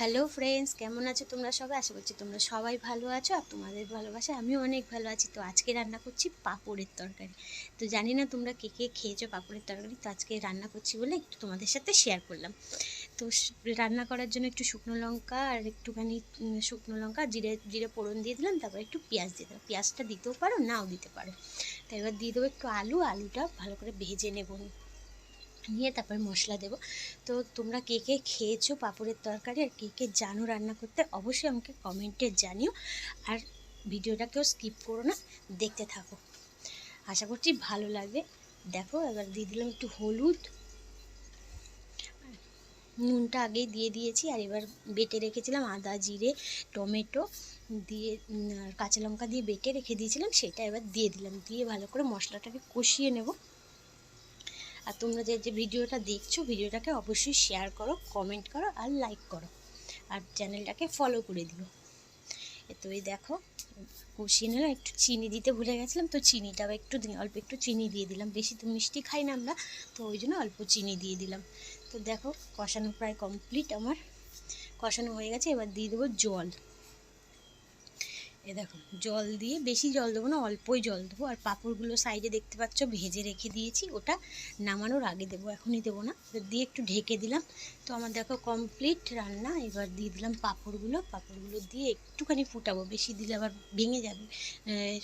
Hello friends কেমন আছো তোমরা সবাই? আশা করছি তোমরা সবাই ভালো আছো আর তোমাদের ভালোবাসা আমিও অনেক ভালো আছি। তো আজকে রান্না করছি পাঁপড়ের তরকারি। তো জানি না তোমরা কে কে খেয়েছো পাঁপড়ের তরকারি, তো আজকে রান্না করছি বলে একটু তোমাদের সাথে শেয়ার করলাম। তো রান্না করার জন্য একটু শুকনো লঙ্কা আর একটুখানি শুকনো লঙ্কা, জিরে জিরে পোড়ন দিয়ে দিলাম, তারপর একটু পেঁয়াজ দিয়ে দিলাম। পেঁয়াজটা দিতেও পারো, নাও দিতে পারো। তো এবার দিয়ে দেবো একটু আলু। আলুটা ভালো করে ভেজে নেব। নিয়ে তারপর মশলা দেবো। তো তোমরা কে কে খেয়েছো পাঁপড়ের তরকারি আর কে কে জানো রান্না করতে অবশ্যই আমাকে কমেন্টে জানিও। আর ভিডিওটা কেউ স্কিপ করো না, দেখতে থাকো। আশা করছি ভালো লাগবে। দেখো এবার দিয়ে দিলাম একটু হলুদ। নুনটা আগেই দিয়ে দিয়েছি আর এবার বেটে রেখেছিলাম আদা, জিরে, টমেটো দিয়ে কাঁচা লঙ্কা দিয়ে বেটে রেখে দিয়েছিলাম, সেটা এবার দিয়ে দিলাম। দিয়ে ভালো করে মশলাটাকে কষিয়ে নেব। আর তোমরা যে যে ভিডিওটা দেখছ, ভিডিওটাকে অবশ্যই শেয়ার করো কমেন্ট করো আর লাইক করো। আর চ্যানেলটাকে ফলো করে দিও। তো এই দেখো, কষিয়ে নিলাম, একটু চিনি দিতে ভুলে গেছিলাম, তো চিনিটাও একটু অল্প একটু চিনি দিয়ে দিলাম। বেশি তো মিষ্টি খাই না আমরা, তো ওই জন্য অল্প চিনি দিয়ে দিলাম। তো দেখো, কষানো প্রায় কমপ্লিট আমার। কষানো হয়ে গেছে, এবার দিয়ে দেবো জল। এ দেখো, জল দিয়ে, বেশি জল দেবো না, অল্পই জল দেবো। আর পাঁপড়গুলো সাইডে দেখতে পাচ্ছ, ভেজে রেখে দিয়েছি। ওটা নামানোর আগে দেবো, এখনই দেবো না। দিয়ে একটু ঢেকে দিলাম। তো আমার দেখো কমপ্লিট রান্না। এবার দিয়ে দিলাম পাঁপড়গুলো। পাঁপড়গুলো দিয়ে একটুখানি ফুটাবো। বেশি দিলে আবার ভেঙে যাবে।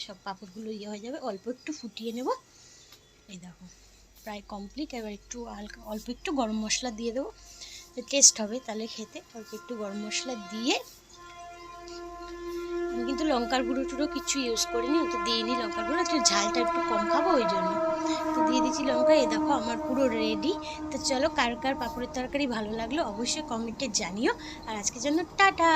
সব পাঁপড়গুলো ইয়ে হয়ে যাবে। অল্প একটু ফুটিয়ে নেব। এই দেখো, প্রায় কমপ্লিট এবার একটু হালকা, অল্প একটু গরম মশলা দিয়ে দেবো। টেস্ট হবে তাহলে খেতে। অল্প একটু গরম মশলা দিয়ে লঙ্কার গুঁড়ো টুড়ো কিছু ইউজ করিনি, ওটা দিইনি লঙ্কার গুঁড়ো একটু ঝালটা একটু কম খাব ওই জন্য। তো দিয়ে দিচ্ছি লঙ্কা, এই দেখো আমার পুরো রেডি তো চলো কার কার পাঁপড়ের তরকারি ভালো লাগল অবশ্যই কমেন্টে জানিও। আর আজকের জন্য টাটা!